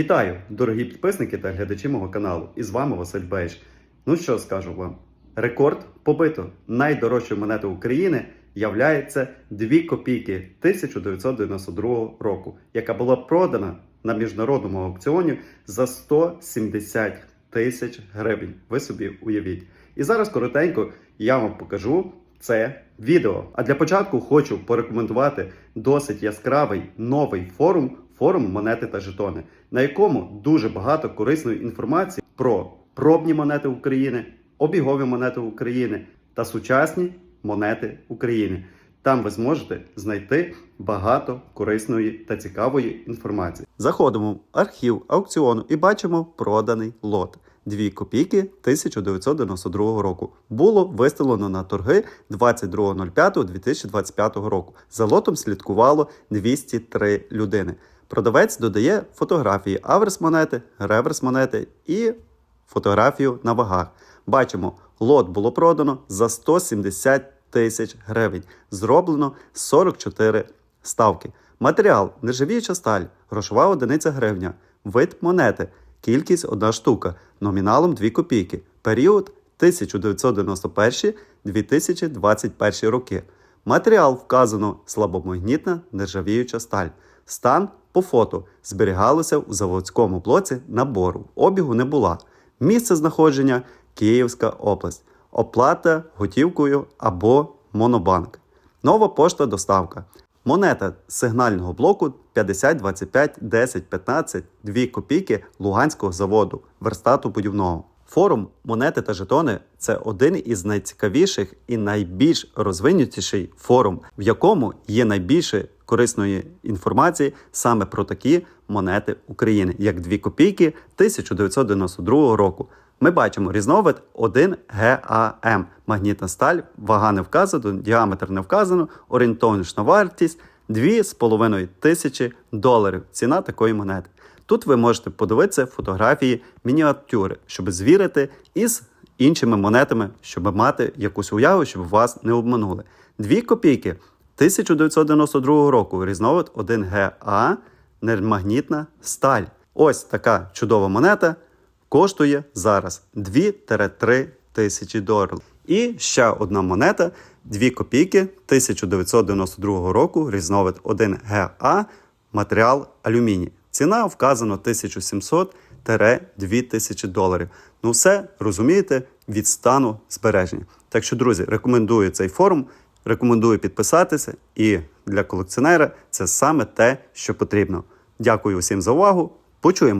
Вітаю, дорогі підписники та глядачі мого каналу. І з вами Василь Бейш. Ну що скажу вам? Рекорд побито. Найдорожчою монетою України являється 2 копійки 1992 року, яка була продана на міжнародному аукціоні за 170 тисяч гривень. Ви собі уявіть. І зараз коротенько я вам покажу це відео. А для початку хочу порекомендувати досить яскравий новий форум форум монети та жетони, на якому дуже багато корисної інформації про пробні монети України, обігові монети України та сучасні монети України. Там ви зможете знайти багато корисної та цікавої інформації. Заходимо в архів аукціону і бачимо проданий лот. 2 копійки 1992 року. Було виставлено на торги 22.05.2025 року. За лотом слідкувало 203 людини. Продавець додає фотографії аверс монети, реверс монети і фотографію на вагах. Бачимо, лот було продано за 170 тисяч гривень. Зроблено 44 ставки. Матеріал нержавіюча сталь, грошова одиниця гривня, вид монети, кількість 1 штука, номіналом 2 копійки, період 1991-2021 роки. Матеріал вказано слабомагнітна нержавіюча сталь. Стан по фото зберігалося у заводському блоці набору. Обігу не була. Місце знаходження Київська область. Оплата готівкою або монобанк. Нова пошта доставка. Монета сигнального блоку 50 25 10 15 2 копійки Луганського заводу верстату будівного. Форум монети та жетони це один із найцікавіших і найбільш розвинутіший форум, в якому є найбільше корисної інформації саме про такі монети України, як 2 копійки 1992 року. Ми бачимо різновид 1 ГАМ. Магнітна сталь, вага не вказано, діаметр не вказано, орієнтовнична вартість 2,5 тисячі доларів. Ціна такої монети. Тут ви можете подивитися фотографії мініатюри, щоб звірити із іншими монетами, щоб мати якусь уяву, щоб вас не обманули. Дві копійки 1992 року. Різновид 1 ГА, нермагнітна сталь. Ось така чудова монета коштує зараз 2-3 тисячі доларів. І ще одна монета 2 копійки 1992 року, різновид 1 ГА, матеріал алюміній. Ціна вказана 1700-2000 доларів. Ну все розумієте від стану збереження. Так що, друзі, рекомендую цей форум, рекомендую підписатися, і для колекціонера це саме те, що потрібно. Дякую всім за увагу. Почуємо.